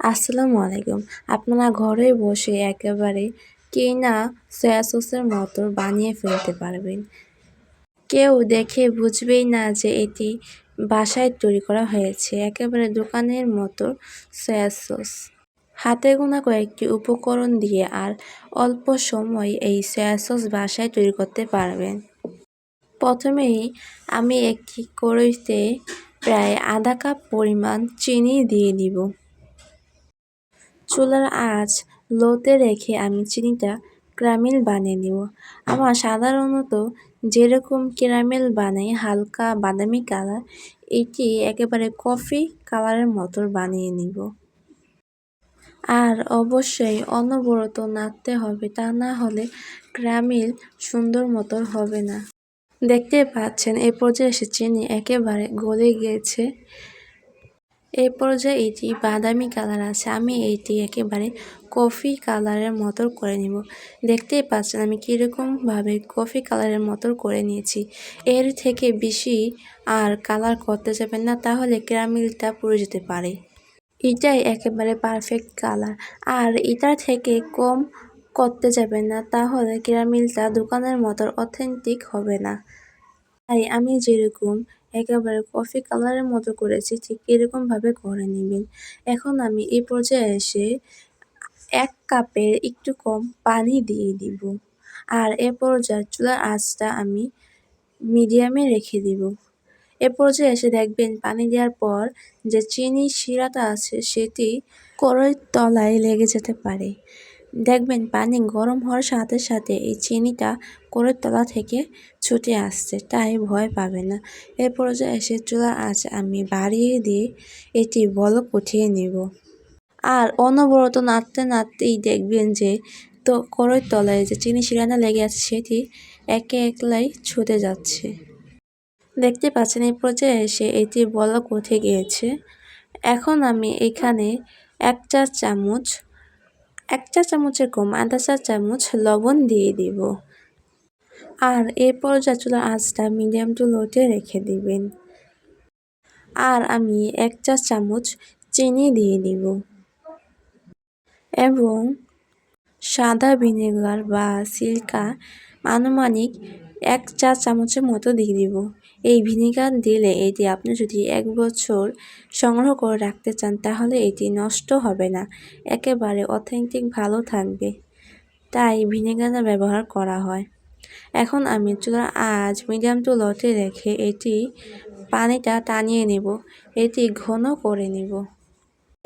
আসসালামু আলাইকুম। আপনারা ঘরে বসে একেবারে কিনা সয়া সসের মতো বানিয়ে ফেলতে পারবেন। কেউ দেখে বুঝবেই না যে এটি বাসায় তৈরি করা হয়েছে। একেবারে দোকানের মতো সয়া সস হাতে গোনা কয়েকটি উপকরণ দিয়ে আর অল্প সময় এই সয়া সস বাসায় তৈরি করতে পারবেন। প্রথমেই আমি একটি কড়াইতে প্রায় আধা কাপ পরিমাণ চিনি দিয়ে দিব চুলার আঁচ লোতে রেখে আমি চিনিটা ক্যারামেল বানিয়ে নেব। আমার সাধারণত যেরকম ক্যারামেল বানাই, হালকা বাদামি কালার, এটি একেবারে কফি কালারের মতো বানিয়ে নিব। আর অবশ্যই অনবরত নাড়তে হবে, তা না হলে ক্যারামেল সুন্দর মতো হবে না। দেখতে পাচ্ছেন, এ পর্যায়ে এসে চিনি একেবারে গলে গিয়েছে এই পর্যায়ে এটি বাদামি কালার আছে, আমি এটি একেবারে কফি কালারের মতো করে নিব। দেখতেই পাচ্ছেন আমি কীরকমভাবে কফি কালারের মতো করে নিয়েছি। এর থেকে বেশি আর কালার করতে যাবেন না, তাহলে ক্যারামেলটা পুড়ে যেতে পারে। এটাই একেবারে পারফেক্ট কালার। আর এটার থেকে কম করতে যাবেন না, তাহলে ক্যারামেলটা দোকানের মতো অথেন্টিক হবে না। তাই আমি যেরকম একেবারে কফি কালারের মতো করেছি, ঠিক এরকমভাবে করে নেবেন। এখন আমি এই পর্যায়ে এসে এক কাপের একটু কম পানি দিয়ে দিব। আর এ পর্যায়ে চুলার আঁচটা আমি মিডিয়ামে রেখে দিব। এ পর্যায়ে এসে দেখবেন পানি দেওয়ার পর যে চিনি শিরাটা আছে সেটি কড়াইয়ের তলায় লেগে যেতে পারে। দেখবেন পানি গরম হওয়ার সাথে সাথে এই চিনিটা কোরের তলা থেকে ছুটে আসছে, তাই ভয় পাবে না। এ পর্যায়ে এসে চুলা আঁচ আমি বাড়িয়ে দিয়ে এটি বলক উঠিয়ে নিব। আর অনবরত নাড়তে নাড়তেই দেখবেন যে তো কড়ের তলায় যে চিনি শিরানা লেগে আছে, সেটি একে একলাই ছুটে যাচ্ছে। দেখতে পাচ্ছেন এই পর্যায়ে এসে এটি বলক উঠে গিয়েছে। এখন আমি এখানে এক চা চামচ এক চা চামচের কম আধা চা চামচ লবণ দিয়ে দিব। আর এই পর্যায়ে চুলার আঁচটা মিডিয়াম টু লোতে রেখে দিবেন। আর আমি এক চা চামচ চিনি দিয়ে দিব। এবং সাদা ভিনেগার বা সিল্কা আনুমানিক এক চা চামচের মতো দিয়ে দিব। এই ভিনেগার দিলে এটি আপনি যদি এক বছর সংগ্রহ করে রাখতে চান, তাহলে এটি নষ্ট হবে না। একেবারে অথেন্টিক ভালো থাকবে। তাই ভিনেগারটা ব্যবহার করা হয়। এখন আমি চুলা, আজ মিডিয়াম টু লটে রেখে এটি পানিটা টানিয়ে নেব। এটি ঘন করে নেব।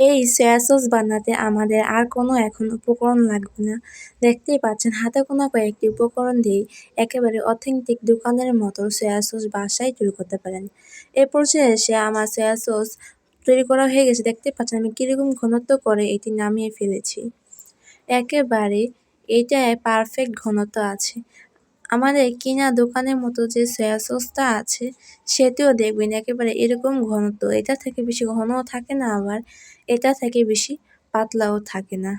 এই সয়া সস বানাতে আমাদের আর কোনো এখন উপকরণ লাগবে না। দেখতেই পাচ্ছেন, হাতে কোনো কয়েকটি উপকরণ দিয়ে একেবারে অথেন্টিক দোকানের মতো সয়া সস বাসায় তৈরি করতে পারেন। এ পর্যায়ে এসে আমার সয়া সস তৈরি করা হয়ে গেছে। দেখতে পাচ্ছেন, আমি কীরকম ঘনত্ব করে এটি নামিয়ে ফেলেছি। একেবারে এইটায় পারফেক্ট ঘনত্ব আছে। আমাদের কিনা দোকানের মতো যে সয়া সসটা আছে, সেটিও দেখবেন একেবারে এরকম ঘনত্ব। এটা থেকে বেশি ঘনও থাকে না আবার এটা থেকে বেশি পাতলাও থাকে না।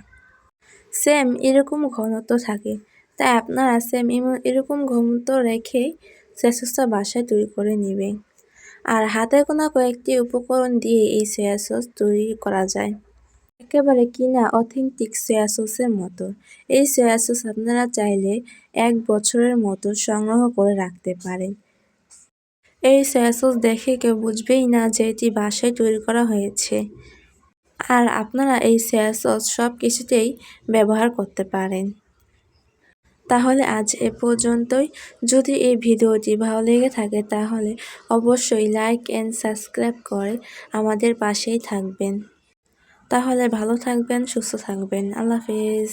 সেম এরকম ঘনত্ব থাকে। তাই আপনারা সেম এরকম ঘনত্ব রেখে সয়া সসটা বাসায় তৈরি করে নেবেন। আর হাতে গোনা কয়েকটি উপকরণ দিয়ে এই সয়া সস তৈরি করা যায়। একেবারে কিনা অথেন্টিক সয়া সসের মতো। এই সয়া সস আপনারা চাইলে এক বছরের মতো সংগ্রহ করে রাখতে পারেন। এই সয়া সস দেখে কেউ বুঝবেই না যে এটি বাসায় তৈরি করা হয়েছে। আর আপনারা এই সয়া সস সব কিছুতেই ব্যবহার করতে পারেন। তাহলে আজ এ পর্যন্তই। যদি এই ভিডিওটি ভালো লেগে থাকে তাহলে অবশ্যই লাইক অ্যান্ড সাবস্ক্রাইব করে আমাদের পাশেই থাকবেন। তাহলে ভালো থাকবেন সুস্থ থাকবেন। আল্লাহ হাফিজ।